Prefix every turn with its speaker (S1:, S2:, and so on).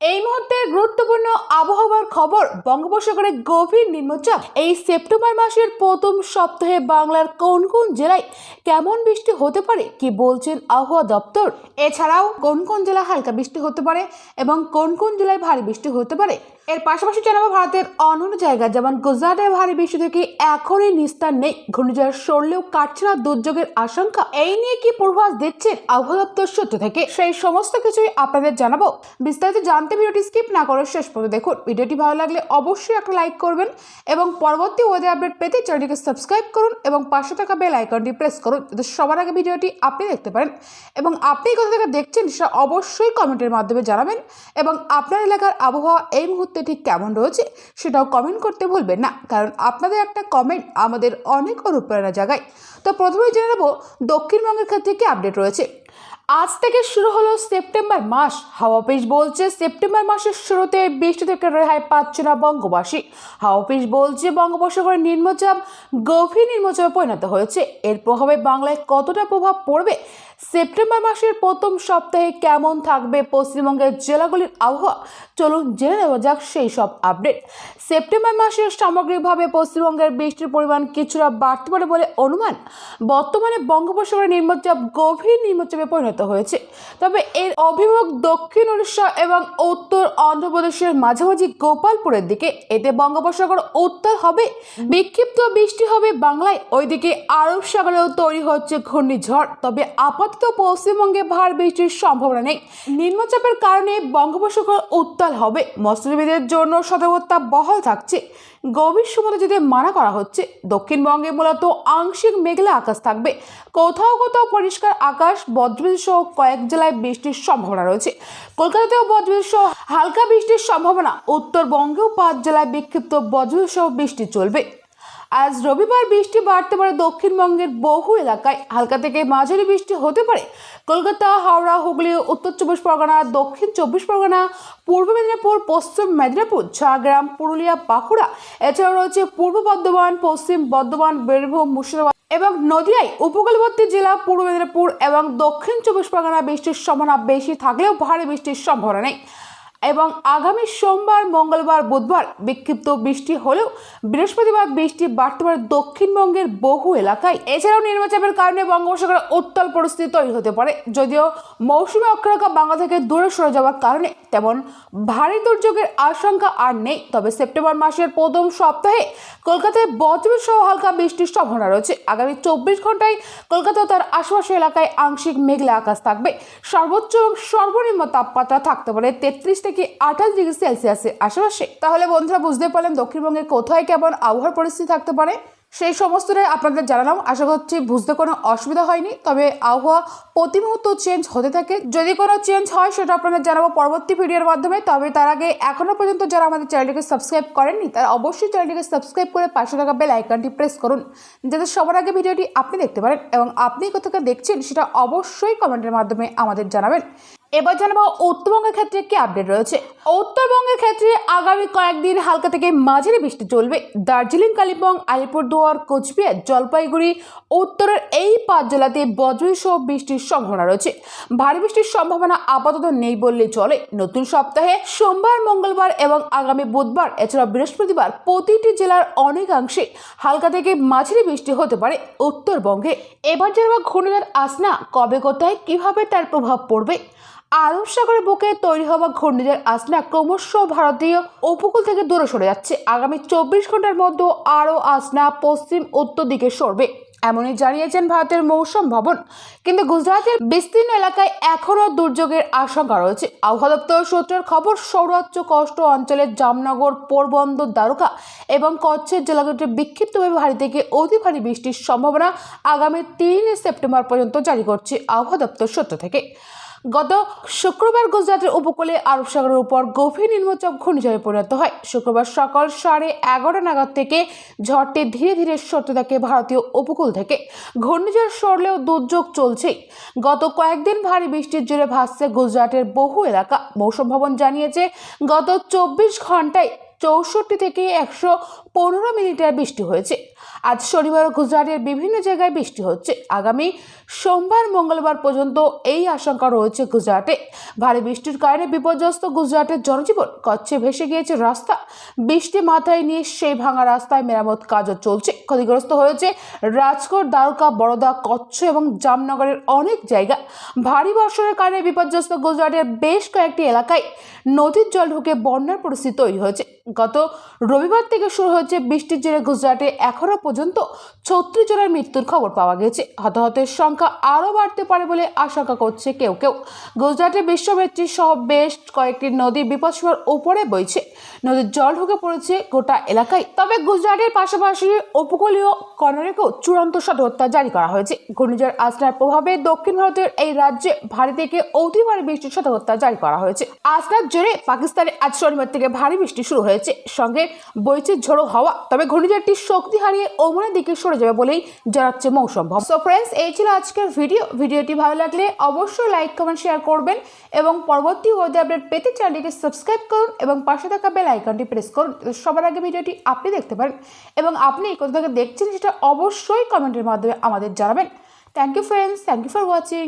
S1: এই মুহূর্তে গুরুত্বপূর্ণ আবহাওয়ার খবর বঙ্গোপসাগরে গভীর নিম্নচাপ। এই সেপ্টেম্বর মাসের প্রথম সপ্তাহে বাংলার কোন কোন জেলায় কেমন বৃষ্টি হতে পারে, কি বলছেন আবহাওয়া দপ্তর? এছাড়াও কোন কোন জেলায় হালকা বৃষ্টি হতে পারে এবং কোন কোন জেলায় ভারী বৃষ্টি হতে পারে? এর পাশাপাশি জানাব ভারতের অন্যান্য জায়গা, যেমন গুজরাটে ভারী বৃষ্টি থেকে এখনই নিস্তার নেই। ঘূর্ণিঝড় সরলেও কাটছে না দুর্যোগের আশঙ্কা। এই নিয়ে কি পূর্বাভাস দিচ্ছেন আবহাওয়া দপ্তর সূত্র থেকে? সেই সমস্ত কিছুই আপনাদের জানাব। বিস্তারিত জানতে ভিডিওটি স্কিপ না করে শেষ পর্যন্ত দেখুন। ভিডিওটি ভালো লাগলে অবশ্যই একটা লাইক করবেন এবং পরবর্তী ওয়েদার আপডেট পেতে চ্যানেলটিকে সাবস্ক্রাইব করুন এবং পাশে থাকা বেল আইকনটি প্রেস করুন যাতে সবার আগে ভিডিওটি আপনি দেখতে পারেন। এবং আপনি কোথা থেকে দেখছেন সেটা অবশ্যই কমেন্টের মাধ্যমে জানাবেন এবং আপনার এলাকার আবহাওয়া এই মুহূর্তে ঠিক কেমন রয়েছে সেটাও কমেন্ট করতে ভুলবেন না। কারণ আপনাদের একটা কমেন্ট আমাদের অনেক অনুপ্রেরণা জাগায় তো প্রথমেই জেনে নেব দক্ষিণবঙ্গের ক্ষেত্রে কি আপডেট রয়েছে। আজ থেকে শুরু হলো সেপ্টেম্বর মাস। হাওয়া অফিস বলছে সেপ্টেম্বর মাসের শুরুতে বৃষ্টি থেকে রেহাই পাচ্ছে না বঙ্গবাসী। হাওয়া অফিস বলছে বঙ্গোপসাগরের নিম্নচাপ, গভীর নিম্নচাপে পরিণত হয়েছে। এর প্রভাবে বাংলায় কতটা প্রভাব পড়বে? সেপ্টেম্বর মাসের প্রথম সপ্তাহে কেমন থাকবে পশ্চিমবঙ্গের জেলাগুলির আবহাওয়া? চলুন জেনে নেওয়া যাক সেই সব আপডেট। সেপ্টেম্বর মাসে সামগ্রিকভাবে পশ্চিমবঙ্গের বৃষ্টির পরিমাণ কিছুটা বাড়তে পারে বলে অনুমান। বর্তমানে বঙ্গোপসাগরের নিম্নচাপ, গভীর নিম্নচাপে পরিণত হয়েছে। তবে এর অভিমুখ দক্ষিণ উড়িষ্যা এবং উত্তর অন্ধ্রপ্রদেশের মাঝামাঝি গোপালপুরের দিকে। এতে বঙ্গোপসাগর উত্তর হবে, বিক্ষিপ্ত বৃষ্টি হবে বাংলায়। ওইদিকে আরব সাগরেও তৈরি হচ্ছে ঘূর্ণিঝড়। তবে আপাতত পশ্চিমবঙ্গে ভার বৃষ্টির সম্ভাবনা নেই। নিম্নচাপের কারণে বঙ্গোপসাগর উত্তাল হবে। মৎস্যজীবীদের জন্য সতর্কতা বহাল থাকছে। গভীর সমুদ্রে যেতে মানা করা হচ্ছে। দক্ষিণবঙ্গে মূলত আংশিক মেঘলা আকাশ থাকবে। কোথাও কোথাও পরিষ্কার আকাশ, বজ্রবিদ্যুৎ সহ কয়েক জেলায় বৃষ্টির সম্ভাবনা রয়েছে। কলকাতাতেও বজ্রবিদ্যুৎ সহ হালকা বৃষ্টির সম্ভাবনা। উত্তরবঙ্গেও পাঁচ জেলায় বিক্ষিপ্ত বজ্রবিদ্যুৎ সহ বৃষ্টি চলবে। আজ রবিবার বৃষ্টি বাড়তে পারে দক্ষিণবঙ্গের বহু এলাকায়। হালকা থেকে মাঝারি বৃষ্টি হতে পারে কলকাতা, হাওড়া, হুগলি, উত্তর চব্বিশ পরগনা, দক্ষিণ চব্বিশ পরগনা, পূর্ব মেদিনীপুর, পশ্চিম মেদিনীপুর, ঝাড়গ্রাম, পুরুলিয়া, বাঁকুড়া। এছাড়াও রয়েছে পূর্ব বর্ধমান, পশ্চিম বর্ধমান, বীরভূম, মুর্শিদাবাদ। এবং নদিয়ায় উপকূলবর্তী জেলা, পূর্ব মেদিনীপুর এবং দক্ষিণ চব্বিশ পরগনা বৃষ্টির সম্ভাবনা বেশি থাকলেও ভারী বৃষ্টির সম্ভাবনা নেই। এবং আগামী সোমবার, মঙ্গলবার, বুধবার বিক্ষিপ্ত বৃষ্টি হলেও বৃহস্পতিবার বৃষ্টি বাড়তে পারে দক্ষিণবঙ্গের বহু এলাকায়। এছাড়াও নিম্নচাপের কারণে বঙ্গোপসাগরে উত্তাল পরিস্থিতি তৈরি হতে পারে। যদিও মৌসুমী অক্ষরেখা বাংলা থেকে দূরে সরে যাওয়ার কারণে তেমন ভারী দুর্যোগের আশঙ্কা আর নেই। তবে সেপ্টেম্বর মাসের প্রথম সপ্তাহে কলকাতায় বজ্রবিদ্যুৎ সহ হালকা বৃষ্টির সম্ভাবনা রয়েছে। আগামী চব্বিশ ঘন্টায় কলকাতা তার আশেপাশের এলাকায় আংশিক মেঘলা আকাশ থাকবে। সর্বোচ্চ এবং সর্বনিম্ন তাপমাত্রা থাকতে পারে তেত্রিশ আঠাশ ডিগ্রি সেলসিয়াসের আশেপাশে। তাহলে বন্ধুরা বুঝতে পারলেন দক্ষিণবঙ্গে কোথায় কেমন আবহাওয়ার পরিস্থিতি থাকতে পারে। সেই সমস্তটাই আপনাদের জানালাম। আশা করছি বুঝতে কোনো অসুবিধা হয়নি। তবে আবহাওয়া প্রতি মুহূর্ত চেঞ্জ হতে থাকে। যদি কোনো চেঞ্জ হয়, সেটা আপনাদের জানাব পরবর্তী ভিডিওর মাধ্যমে। তবে তার আগে এখনও পর্যন্ত যারা আমাদের চ্যানেলটিকে সাবস্ক্রাইব করেননি, তারা অবশ্যই চ্যানেলটিকে সাবস্ক্রাইব করে পাশে থাকা বেল আইকনটি প্রেস করুন। যাতে সবার আগে ভিডিওটি আপনি দেখতে পারেন এবং আপনি কোথাকে দেখছেন, সেটা অবশ্যই কমেন্টের মাধ্যমে আমাদের জানাবেন। এবার জানাব উত্তরবঙ্গের ক্ষেত্রে কি আপডেট রয়েছে? উত্তরবঙ্গের ক্ষেত্রে আগামী কয়েকদিন হালকা থেকে মাঝারি বৃষ্টি চলবে। দার্জিলিং, কালিম্পং, আলিপুরদুয়ার কোচবিহার জলপাইগুড়ি উত্তরের এই পাঁচ জেলাতে বজ্রই সহ বৃষ্টির সম্ভাবনা রয়েছে। ভারী বৃষ্টির সম্ভাবনা আপাতত নেই বললে চলে। নতুন সপ্তাহে সোমবার, মঙ্গলবার এবং আগামী বুধবার এছাড়া বৃহস্পতিবার প্রতিটি জেলার অনেকাংশে হালকা থেকে মাঝারি বৃষ্টি হতে পারে উত্তরবঙ্গে। এবার যারা ঘূর্ণিঝড় আসনা কবে কোথায়, কীভাবে তার প্রভাব পড়বে? আরব সাগরের বুকে তৈরি হওয়া ঘূর্ণিঝড় আসনা ক্রমশ ভারতীয় উপকূল থেকে দূরে সরে যাচ্ছে। আগামী চব্বিশ ঘণ্টার মধ্যে আরও আসনা পশ্চিম উত্তর দিকে সরবে, এমনই জানিয়েছেন ভারতের মৌসুম ভবন। কিন্তু গুজরাটের বিস্তীর্ণ এলাকায় এখনও দুর্যোগের আশঙ্কা রয়েছে। আবহাওয়া দপ্তর সূত্রের খবর, সৌরাজ্য কষ্ট অঞ্চলের জামনগর, পোরবন্দর, দ্বারকা এবং কচ্ছের জেলাগুলিতে বিক্ষিপ্তভাবে ভারী থেকে অতি ভারী বৃষ্টির সম্ভাবনা আগামী তিন সেপ্টেম্বর পর্যন্ত জারি করছে আবহাওয়া দপ্তর সূত্র থেকে। গত শুক্রবার গুজরাটের উপকূলে আরব সাগরের উপর গভীর নিম্নচাপ ঘূর্ণিঝড়ে পরিণত হয়। শুক্রবার সকাল সাড়ে এগারো নাগাদ থেকে ঝড়টি ধীরে ধীরে সরতে থাকে ভারতীয় উপকূল থেকে ঘূর্ণিঝড় সরলেও দুর্যোগ চলছেই। গত কয়েকদিন ভারী বৃষ্টির জেরে ভাসছে গুজরাটের বহু এলাকা। মৌসুম ভবন জানিয়েছে, গত চব্বিশ ঘন্টায় চৌষট্টি থেকে একশো পনেরো মিনিটের বৃষ্টি হয়েছে। আজ শনিবার গুজরাটের বিভিন্ন জায়গায় বৃষ্টি হচ্ছে। আগামী সোমবার, মঙ্গলবার পর্যন্ত এই আশঙ্কা রয়েছে গুজরাটে। ভারী বৃষ্টির কারণে বিপর্যস্ত গুজরাটের জনজীবন। কচ্ছে ভেসে গিয়েছে রাস্তা। বৃষ্টি মাথায় নিয়ে সেই ভাঙা রাস্তায় মেরামত কাজও চলছে। ক্ষতিগ্রস্ত হয়েছে রাজকোট দ্বারকা বড়দা কচ্ছ এবং জামনগরের অনেক জায়গা। ভারী বর্ষণের কারণে বিপর্যস্ত গুজরাটের বেশ কয়েকটি এলাকায় নদীর জল ঢুকে বন্যার পরিস্থিতি তৈরি হয়েছে। গত রবিবার থেকে শুরু হয়েছে বৃষ্টির জেরে গুজরাটে এখনও পর্যন্ত ছত্রিশ জনের মৃত্যুর খবর পাওয়া গেছে। হতাহতের সংখ্যা আরও বাড়তে পারে বলে আশঙ্কা করছে কেউ কেউ। গুজরাটে বিশ্ববেত্রী সহ বেশ কয়েকটি নদী বিপদসীমার উপরে বইছে। নদীর জল ঢুকে পড়েছে গোটা এলাকায়। তবে গুজরাটের পাশাপাশি উপকূলীয় কর্ণাটকেও চূড়ান্ত সতর্কতা জারি করা হয়েছে। ঘূর্ণিঝড় আসনার প্রভাবে দক্ষিণ ভারতের এই রাজ্যে ভারী থেকে অতি ভারী বৃষ্টির সতর্কতা জারি করা হয়েছে। আসনার জেরে পাকিস্তানে আজ শনিবার থেকে ভারী বৃষ্টি শুরু হয়েছে। সঙ্গে বইছে ঝোড়ো হাওয়া। তবে ঘূর্ণিঝড়টি শক্তি হারিয়ে ওমনের দিকে সরে যাবে বলেই জানাচ্ছে মৌসুম সো ফ্রেন্ডস এই ছিল আজকের ভিডিও ভিডিওটি ভালো লাগলে অবশ্যই লাইক কমেন্ট শেয়ার করবেন এবং পরবর্তী ওয়েদার আপডেট পেতে চ্যানেলটিকে সাবস্ক্রাইব করুন এবং পাশে থাকা বেল আইকনটি প্রেস করুন সবার আগে ভিডিওটি আপনি দেখতে পারেন এবং আপনি কোথা থেকে দেখছেন সেটা অবশ্যই কমেন্টের মাধ্যমে আমাদের জানাবেন। Thank you friends thank you for watching